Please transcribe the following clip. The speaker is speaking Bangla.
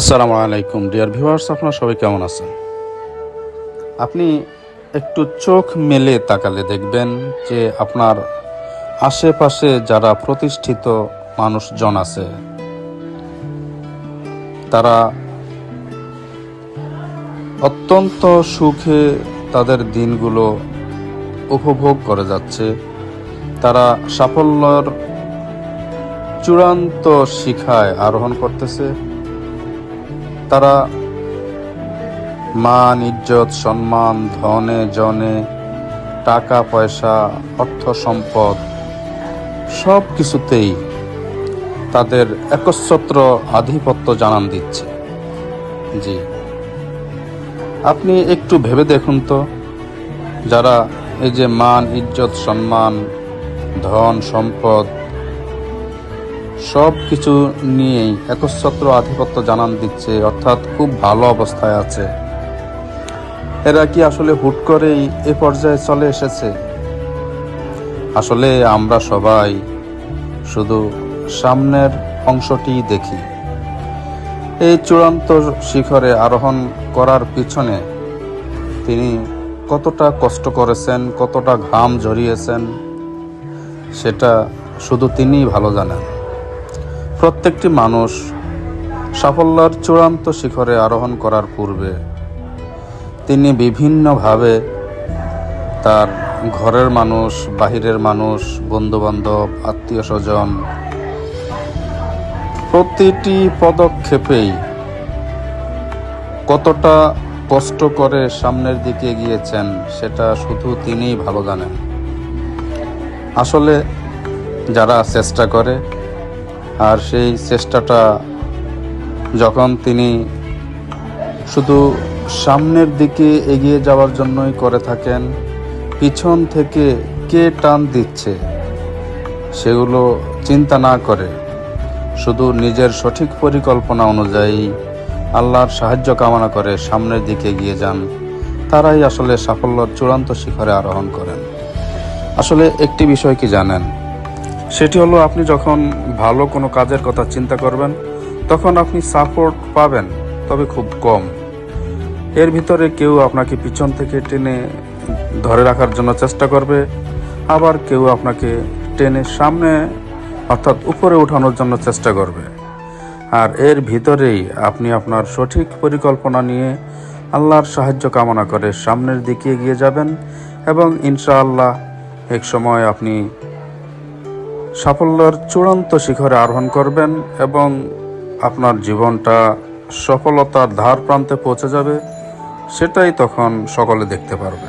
আসসালামু আলাইকুম। ডিয়ার ভিউয়ার্স আপনারা সবাই কেমন আছেন? আপনি একটু চোখ মেলে তাকালে দেখবেন যে আপনার আশেপাশে যারা প্রতিষ্ঠিত মানুষজন আছে, তারা অত্যন্ত সুখে তাদের দিনগুলো উপভোগ করে যাচ্ছে। তারা সাফল্যর চূড়ান্ত শিখায় আরোহণ করতেছে। তারা মান, ইজ্জত, সম্মান, ধনে, জনে, টাকা, পয়সা, অর্থ, সম্পদ সব কিছুতেই তাদের একচ্ছত্র আধিপত্য জানান দিচ্ছে। জি। আপনি একটু ভেবে দেখুন তো, যারা এই যে মান, ইজ্জত, সম্মান, ধন, সম্পদ সব কিছু নিয়েই একচ্ছত্র আধিপত্য জানান দিচ্ছে, অর্থাৎ খুব ভালো অবস্থায় আছে। এরা কি আসলে হুট করেই এ পর্যায়ে চলে এসেছে? আসলে আমরা সবাই শুধু সামনের অংশটি দেখি। এই চূড়ান্ত শিখরে আরোহণ করার পিছনে তিনি কতটা কষ্ট করেছেন, কতটা ঘাম ঝরিয়েছেন সেটা শুধু তিনিই ভালো জানেন। প্রত্যেকটি মানুষ সাফল্যের চূড়ান্ত শিখরে আরোহণ করার পূর্বে তিনি বিভিন্নভাবে তার ঘরের মানুষ, বাহিরের মানুষ, বন্ধুবান্ধব আত্মীয় স্বজন প্রতিটি পদক্ষেপেই কতটা কষ্ট করে সামনের দিকে গিয়েছেন সেটা শুধু তিনিই ভালো জানেন। আসলে যারা চেষ্টা করে আর সেই চেষ্টাটা যখন তিনি শুধু সামনের দিকে এগিয়ে যাওয়ার জন্যই করে থাকেন, পিছন থেকে কে টান দিচ্ছে সেগুলো চিন্তা না করে। শুধু নিজের সঠিক পরিকল্পনা অনুযায়ী আল্লাহর সাহায্য কামনা করে সামনের দিকে এগিয়ে যান, তারাই আসলে সাফল্যর চূড়ান্ত শিখরে আরোহণ করেন। আসলে একটি বিষয় কি জানেন? সেটি হলো আপনি যখন ভালো কোনো কাজের কথা চিন্তা করবেন, তখন আপনি সাপোর্ট পাবেন, তবে খুব কম। এর ভিতরে কেউ আপনাকে পিছন থেকে টেনে ধরে রাখার জন্য চেষ্টা করবে, আবার কেউ আপনাকে টেনে সামনে, অর্থাৎ উপরে ওঠানোর জন্য চেষ্টা করবে। আর এর ভিতরেই আপনি আপনার সঠিক পরিকল্পনা নিয়ে আল্লাহর সাহায্য কামনা করে সামনের দিকে এগিয়ে যাবেন এবং ইনশাআল্লাহ এক সময় আপনি সাফল্যের চূড়ান্ত শিখরে আরোহণ করবেন এবং আপনার জীবনটা সফলতার ধার প্রান্তে পৌঁছে যাবে, সেটাই তখন সকলে দেখতে পারবে।